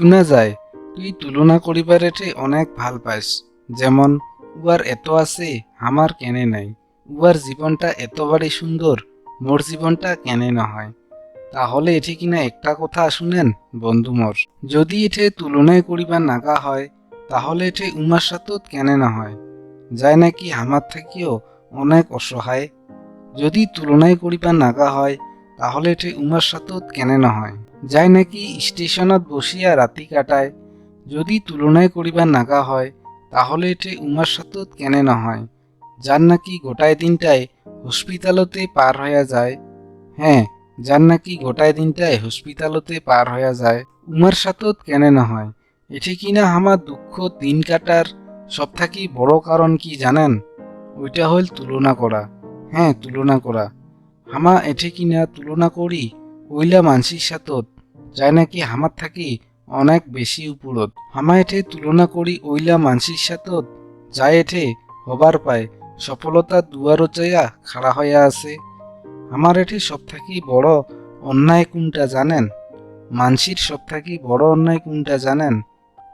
শোনা যায়, তুই তুলনা করিবার এটে অনেক ভালো পাইস যেমন উয়ার এত আছে, আমার কেনে নাই। উয়ার জীবনটা এতবারই সুন্দর, মোর জীবনটা কেনে নহয় তাহলে এটি কিনা একটা কথা শুনেন, বন্ধু মোর। যদি এঠে তুলনায় করিবার নাগা হয়, তাহলে এঠে উমার সাথত কেনে নহয় যায় নাকি আমার থেকেও অনেক অসহায়? যদি তুলনায় করিবার নাগা হয়, তাহলে এঠে উমার সাথত কেনে নহয় যায় নাকি স্টেশনত বসিয়া রাতি কাটায়, যদি তুলনায় করিবার নাগা হয়, তাহলে এঠে উমার সাথত কেনে নহয় যার নাকি গোটায় দিনটায় হসপিটালতে পার হইয়া যায়। হ্যাঁ যার নাকি গোটায় দিনটায় হসপিটালতে পার হইয়া যায়, উমার সাথত কেনে নহয় এটি কিনা আমার দুঃখ দিন কাটার সব থাকি বড় কারণ কি জানেন? ওইটা হইল তুলনা করা। হ্যাঁ তুলনা করা। হামা এঠে কিনা তুলনা করি ওইলা মানসির সাথত যায় নাকি হামার থাকি অনেক বেশি উপরত। হামা এঠে তুলনা করি ওইলা মানসির সাথত, যায় এঠে হবার পায় সফলতার দুয়ারও চাইয়া খাড়া হইয়া আছে। আমার এঠে সব থাকি বড় অন্যায় কোনটা জানেন? মানসির সব থাকি বড় অন্যায় কোনটা জানেন?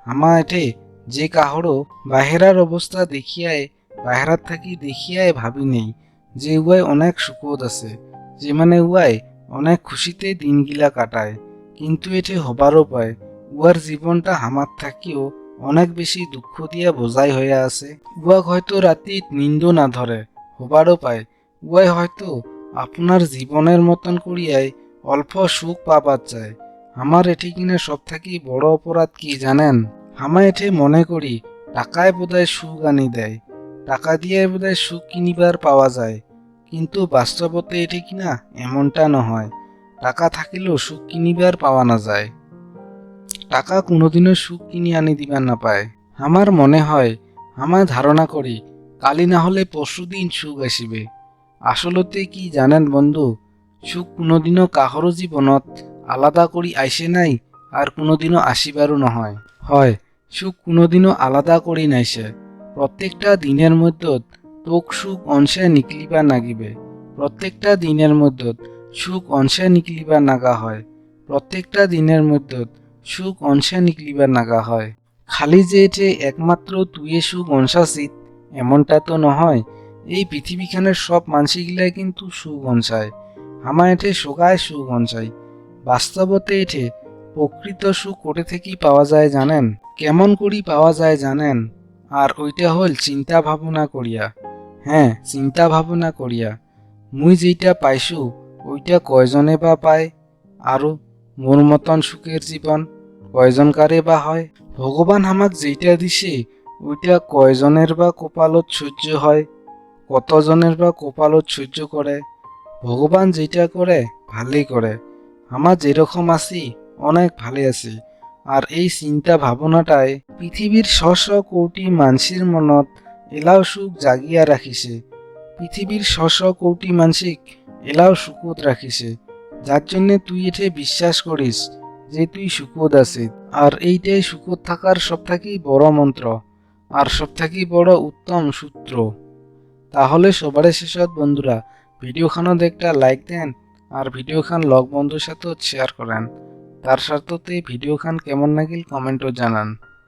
আমা এঠে যে কাহরও বাহেরার অবস্থা দেখিয়ায়, বাহেরার থাকি দেখিয়ায় ভাবি নেই, যে উয়ায় অনেক সুখদ আছে, যে মানে উয়ায় অনেক খুশিতে দিনগিলা কাটায়। কিন্তু এঠে হবারও পায় উয়ার জীবনটা হামার থাকিও অনেক বেশি দুঃখ দিয়া বোঝাই হইয়া আছে। উয়াক হয়তো রাতিত নিন্দ না ধরে হবারও পায় উয়াই হয়তো আপনার জীবনের মতন করিয়াই অল্প সুখ পাবার চায়। আমার এটি কিনা সব থাকি বড় অপরাধ কি জানেন? হামা এঠে মনে করি টাকায় বোধহয় সুখ আনি দেয়। টাকা দিয়ে বোধহয় সুখ কিনিবার পাওয়া যায়। কিন্তু বাস্তবতে এটি কিনা এমনটা নহয়। টাকা থাকিলেও সুখ কিনিবার পাওয়া না যায় টাকা কোনোদিনও সুখ কিনি আনি দিবার না পায় আমার মনে হয় আমার ধারণা করি কালি না হলে পরশুদিন সুখ আসিবে আসলতে কি জানেন বন্ধু, সুখ কোনোদিনও কাহরও জীবনত আলাদা করি আইসে নাই আর কোনোদিনও আসিবারও নহয়। হয়, সুখ কোনোদিনও আলাদা করি নাইছে। প্রত্যেকটা দিনের মধ্যত তোক সুখ অংশে নিকলিবা নাগিবে। প্রত্যেকটা দিনের মধ্যত সুখ অংশে নিকলিবা নাগা হয়। প্রত্যেকটা দিনের মধ্যত সুখ অংশে নিকলিবা নাগা হয়। খালি যে এটে একমাত্র তুইয়ে সুখ অংশাসিত এমনটা তো নহয়। এই পৃথিবীখানের সব মানসিকগুলাই কিন্তু সুখ অংশায় আমার এঠে সোগায় সুখ অংশায় বাস্তবতে এঠে প্রকৃত সুখ কোটে থেকেই পাওয়া যায় জানেন? কেমন করি পাওয়া যায় জানেন? আর ওইটা হল চিন্তা ভাবনা করিয়া। হ্যাঁ চিন্তা ভাবনা করিয়া। মুই যেইটা পাইছো ওইটা কয়জনে বা পায়? আৰু মোর মতন সুখের জীবন কয়জনকারে বা হয়? ভগবান আমাক যেইটা দিছে, ওইটা কয়জনের বা কপালত সহ্য হয়, কতজনের বা কপালত সহ্য করে ভগবান যেটা করে ভালেই করে আমার যেরকম আছি, অনেক ভালে আছি। আর এই চিন্তা ভাবনাটাই পৃথিবীর শ শ কোটি মানসির মনত এলাও সুখ জাগিয়া রাখিছে পৃথিবীর শ শ কোটি মানসিক এলাও সুখত রাখিছে। যার জন্য তুই এঠে বিশ্বাস করিস যে তুই সুখত আছিস আর এইটাই সুখত থাকার সব থাকি বড় মন্ত্র, আর সব থাকি বড় উত্তম সূত্র। তাহলে সবার শেষত বন্ধুরা ভিডিওখানত একটা লাইক দেন, আর ভিডিওখান লগ বন্ধুর সাথেও শেয়ার করেন। তার সাথে ভিডিওখান কেমন লাগিল কমেন্টও জানান।